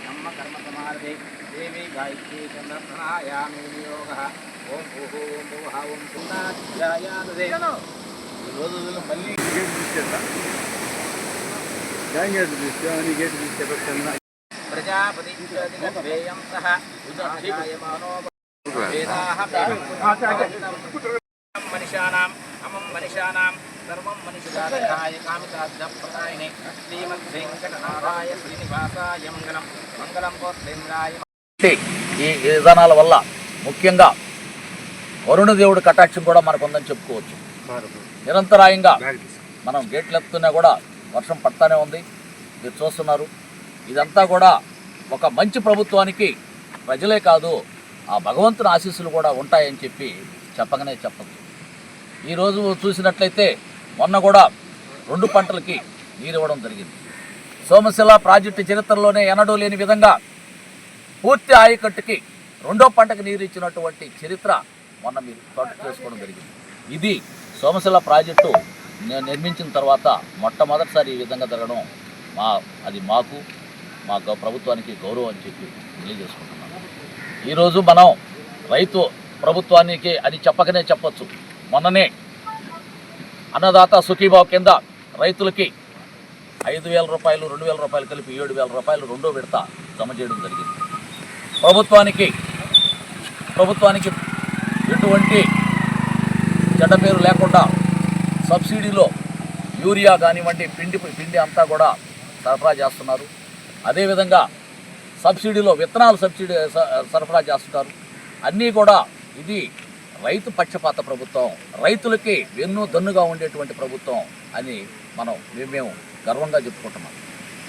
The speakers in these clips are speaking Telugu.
బ్రహ్మ కర్మ సమాధి దేవి గాయత్రీ చంద్ర ప్రణాయామి వినియోగ ఓం భూ ఓం భువ ఓం సుందాధ్యాయాదే ఈ రోజుల్లో మళ్ళీ గేట్ తీసేస్తా జాయిన్ గేట్ తీస్తే అని గేట్ తీస్తే పెట్టండి ప్రజాపతి వేయం సహ ఉదాహయమానో వేదాః మనిషానాం అమం మనిషానాం సర్వం మనిషిదాయ కామితార్థప్రదాయినే శ్రీమద్వేంకటనారాయ శ్రీనివాసాయ మంగళం మంగళం ఈ విధానాల వల్ల ముఖ్యంగా వరుణదేవుడి కటాక్షం కూడా మనకు ఉందని చెప్పుకోవచ్చు నిరంతరాయంగా మనం గేట్లు ఎత్తున్నా కూడా వర్షం పడతానే ఉంది. మీరు చూస్తున్నారు. ఇదంతా కూడా ఒక మంచి ప్రభుత్వానికి ప్రజలే కాదు ఆ భగవంతుని ఆశీస్సులు కూడా ఉంటాయని చెప్పి చెప్పగానే చెప్పచ్చు. ఈరోజు చూసినట్లయితే మొన్న కూడా రెండు పంటలకి నీరు ఇవ్వడం జరిగింది. సోమశిల ప్రాజెక్టు చరిత్రలోనే ఎన్నడూ లేని విధంగా పూర్తి ఆయకట్టుకి రెండో పంటకు నీరు ఇచ్చినటువంటి చరిత్ర మొన్న మీరు తోట చేసుకోవడం జరిగింది. ఇది సోమశిల ప్రాజెక్టు నిర్మించిన తర్వాత మొట్టమొదటిసారి ఈ విధంగా జరగడం మా అది మాకు మా ప్రభుత్వానికి గౌరవం అని చెప్పి తెలియజేసుకుంటున్నాను. ఈరోజు మనం రైతు ప్రభుత్వానికి అది చెప్పకనే చెప్పచ్చు. మొన్ననే అన్నదాత సుఖీభావ కింద రైతులకి ఐదు వేల రూపాయలు రెండు వేల రూపాయలు కలిపి ఏడు వేల రూపాయలు రెండో విడత జమ చేయడం జరిగింది. ప్రభుత్వానికి ప్రభుత్వానికి ఎటువంటి చెడ్డ పేరు లేకుండా సబ్సిడీలో యూరియా కానివ్వండి పిండి పిండి అంతా కూడా సరఫరా చేస్తున్నారు. అదేవిధంగా సబ్సిడీలో విత్తనాలు సబ్సిడీ స- సరఫరా చేస్తున్నారు. అన్నీ కూడా ఇది రైతు పక్షపాత ప్రభుత్వం రైతులకి వెన్ను దన్నుగా ఉండేటువంటి ప్రభుత్వం అని మనం మేము- గర్వంగా చెప్పుకుంటున్నాం.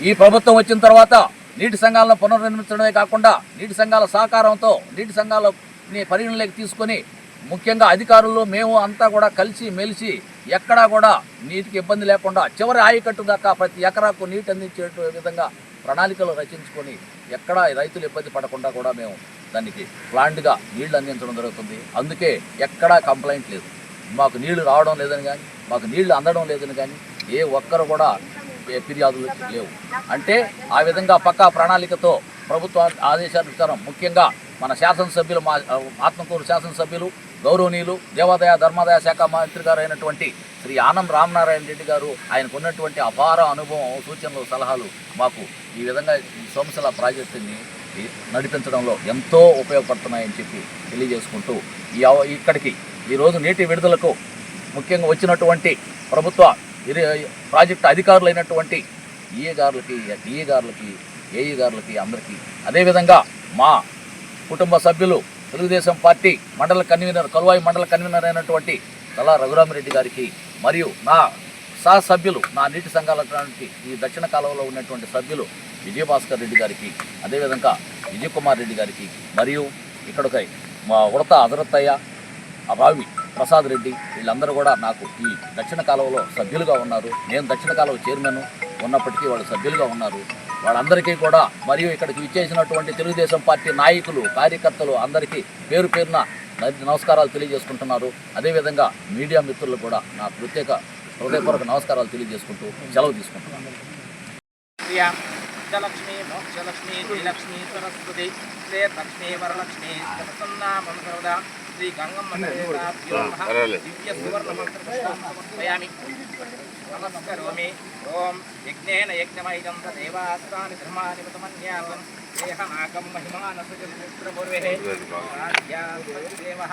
ఈ ప్రభుత్వం వచ్చిన తర్వాత నీటి సంఘాలను పునర్నిర్మించడమే కాకుండా నీటి సంఘాల సహకారంతో నీటి సంఘాలని పరిగణలోకి తీసుకొని ముఖ్యంగా అధికారులు మేము అంతా కూడా కలిసి మెలిసి ఎక్కడా కూడా నీటికి ఇబ్బంది లేకుండా చివరి ఆయకట్టు దాకా ప్రతి ఎకరాకు నీటి అందించే విధంగా ప్రణాళికలు రచించుకొని ఎక్కడా రైతులు ఇబ్బంది పడకుండా కూడా మేము దానికి ప్లాంట్గా నీళ్ళు అందించడం జరుగుతుంది. అందుకే ఎక్కడా కంప్లైంట్ లేదు. మాకు నీళ్ళు రావడం లేదని కానీ మాకు నీళ్ళు అందడం లేదని కానీ ఏ ఒక్కరు కూడా ఏ ఫిర్యాదులు లేవు. అంటే ఆ విధంగా పక్కా ప్రణాళికతో ప్రభుత్వ ఆదేశాల ప్రకారం ముఖ్యంగా మన శాసనసభ్యులు మా ఆత్మకూరు శాసనసభ్యులు గౌరవనీయులు దేవాదాయ ధర్మాదాయ శాఖ మంత్రి గారు అయినటువంటి శ్రీ ఆనం రామనారాయణ రెడ్డి గారు ఆయనకు ఉన్నటువంటి అపార అనుభవం సూచనలు సలహాలు మాకు ఈ విధంగా ఈ ప్రాజెక్టుని నడిపించడంలో ఎంతో ఉపయోగపడుతున్నాయని చెప్పి తెలియజేసుకుంటూ ఈ అవ- ఇక్కడికి ఈరోజు నీటి విడుదలకు ముఖ్యంగా వచ్చినటువంటి ప్రభుత్వ ప్రాజెక్టు అధికారులైనటువంటి ఈఏ గారులకి డిఏ గారులకి ఏఈ గారులకి అందరికీ అదేవిధంగా మా కుటుంబ సభ్యులు తెలుగుదేశం పార్టీ మండల కన్వీనర్ కలువాయి మండల కన్వీనర్ అయినటువంటి కళా రఘురామిరెడ్డి గారికి మరియు నా సహసభ్యులు నా నీటి సంఘాలటువంటి ఈ దక్షిణ కాలంలో ఉన్నటువంటి సభ్యులు విజయభాస్కర్ రెడ్డి గారికి అదేవిధంగా విజయ్ కుమార్ రెడ్డి గారికి మరియు ఇక్కడికై మా ఉడత అదరత్తయ్య రావి ప్రసాద్ రెడ్డి వీళ్ళందరూ కూడా నాకు ఈ దక్షిణ కాలంలో సభ్యులుగా ఉన్నారు. నేను దక్షిణ కాలువ చైర్మన్ ఉన్నప్పటికీ వాళ్ళు సభ్యులుగా ఉన్నారు. వాళ్ళందరికీ కూడా మరియు ఇక్కడికి విచ్చేసినటువంటి తెలుగుదేశం పార్టీ నాయకులు కార్యకర్తలు అందరికీ పేరు పేరున నమస్కారాలు తెలియజేసుకుంటున్నారు. అదేవిధంగా మీడియా మిత్రులు కూడా నా ప్రత్యేక హృదయపూర్వక నమస్కారాలు తెలియజేసుకుంటూ సెలవు తీసుకుంటున్నాను. ప్రియా మోక్షలక్ష్మి శ్రీలక్ష్మి సరస్వతి శ్రీ వరలక్ష్మి వరలక్ష్మీ సరసన్నామం సర్వదా శ్రీ గంగమ్మ దివ్య సువర్ణ మంత్ర నమస్కరోమి. ఓం యజ్ఞేన యజ్ఞమైదం దేవాస్త్రాన్ని ధర్మాని మతమన్యాసం దేహమాకం మహిమానసజత్రపూర్వే దేవః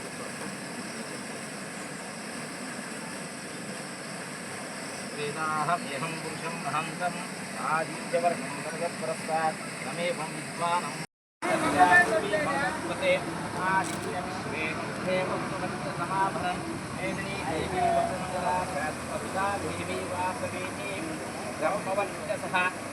హే పావాన్ మహిమా ఆదిత్యాయాతి పురుషః ఆదిత్యాదిశాని ఆదిత్యామృతంసవి సర్వం విద్భూతం యస్య భవ్యం వేదాహమ్యహం పురుషం మహంతం ఆదిత్యవర్ణం